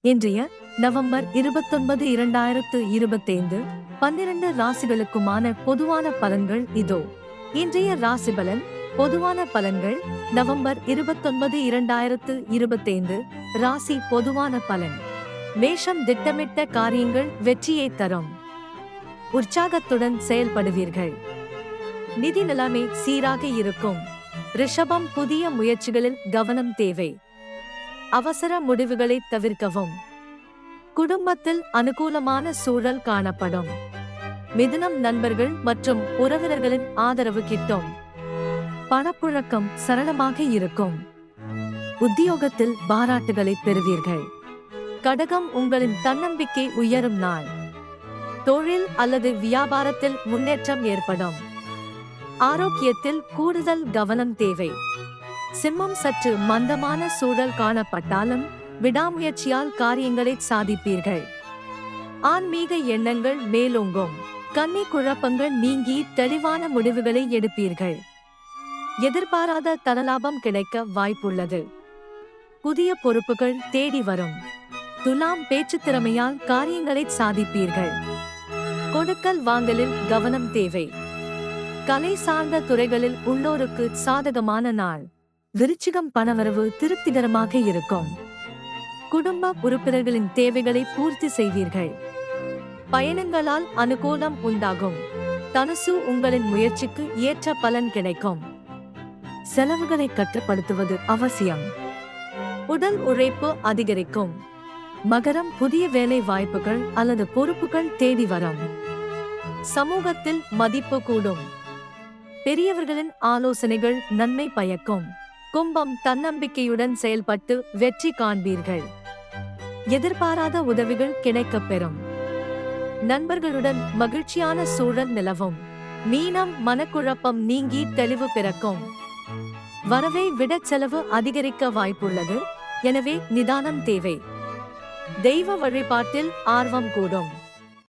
இன்றைய நவம்பர் இருபத்தொன்பது இரண்டாயிரத்து இருபத்தைந்து பன்னிரண்டு ராசிகளுக்குமான பொதுவான பலன்கள் இதோ. இன்றைய ராசி பலன் பொதுவான பலன்கள் நவம்பர் இருபத்தொன்பது இரண்டாயிரத்து இருபத்தைந்து ராசி பொதுவான பலன். மேஷம் திட்டமிட்ட காரியங்கள் வெற்றியை தரும். உற்சாகத்துடன் செயல்படுவீர்கள். நிதி நிலைமை சீராக இருக்கும். ரிஷபம் புதிய முயற்சிகளில் கவனம் தேவை. அவசர முடிவுகளை தவிர்க்கவும். குடும்பத்தில் அனுகூலமான சூழல் காணப்படும். மிதுனம் நண்பர்கள் மற்றும் உறவினர்களின் ஆதரவு கிட்டும். பணப்புழக்கம் சரளமாக இருக்கும். உத்தியோகத்தில் பாராட்டுகளை பெறுவீர்கள். கடகம் உங்களின் தன்னம்பிக்கை உயரும் நாள். தொழில் அல்லது வியாபாரத்தில் முன்னேற்றம் ஏற்படும். ஆரோக்கியத்தில் கூடுதல் கவனம் தேவை. சிம்மம் சற்று மந்தமான சூழல் காணப்பட்டாலும் விடாமுயற்சியால் காரியங்களை சாதிப்பீர்கள். ஆன்மீக எண்ணங்கள் மேலோங்கும். கன்னி குழப்பங்கள் நீங்கி தெளிவான முடிவுகளை எடுப்பீர்கள். எதிர்பாராத தனலாபம் கிடைக்க வாய்ப்புள்ளது. புதிய பொறுப்புகள் தேடி வரும். துலாம் பேச்சுத் திறமையால் காரியங்களை சாதிப்பீர்கள். கொடுக்கல் வாங்கலில் கவனம் தேவை. கலை சார்ந்த துறைகளில் உள்ளோருக்கு சாதகமான நாள். விருச்சிகம் பணவரவு திருப்திகரமாக இருக்கும். குடும்ப உறுப்பினர்களின் தேவைகளை பூர்த்தி செய்வீர்கள். பயணங்களால் அனுகூலம் உண்டாகும். தனுசு உங்களின் முயற்சிக்கு ஏற்ற பலன் கிடைக்கும். செலவுகளை கட்டுப்படுத்துவது அவசியம். உடல் உழைப்பு அதிகரிக்கும். மகரம் புதிய வேலை வாய்ப்புகள் அல்லது பொறுப்புகள் தேடி வரும். சமூகத்தில் மதிப்பு கூடும். பெரியவர்களின் ஆலோசனைகள் நன்மை பயக்கும். கும்பம் தன்னம்பிக்கையுடன் செயல்பட்டு வெற்றி காண்பீர்கள். எதிர்பாராத உதவிகள் கிடைக்கப் பெறும். நண்பர்களுடன் மகிழ்ச்சியான சூழல் நிலவும். மீனம் மனக்குழப்பம் நீங்கி தெளிவு பிறக்கும். வரவை விட செலவு அதிகரிக்க வாய்ப்புள்ளது. எனவே நிதானம் தேவை. தெய்வ வழிபாட்டில் ஆர்வம் கூடும்.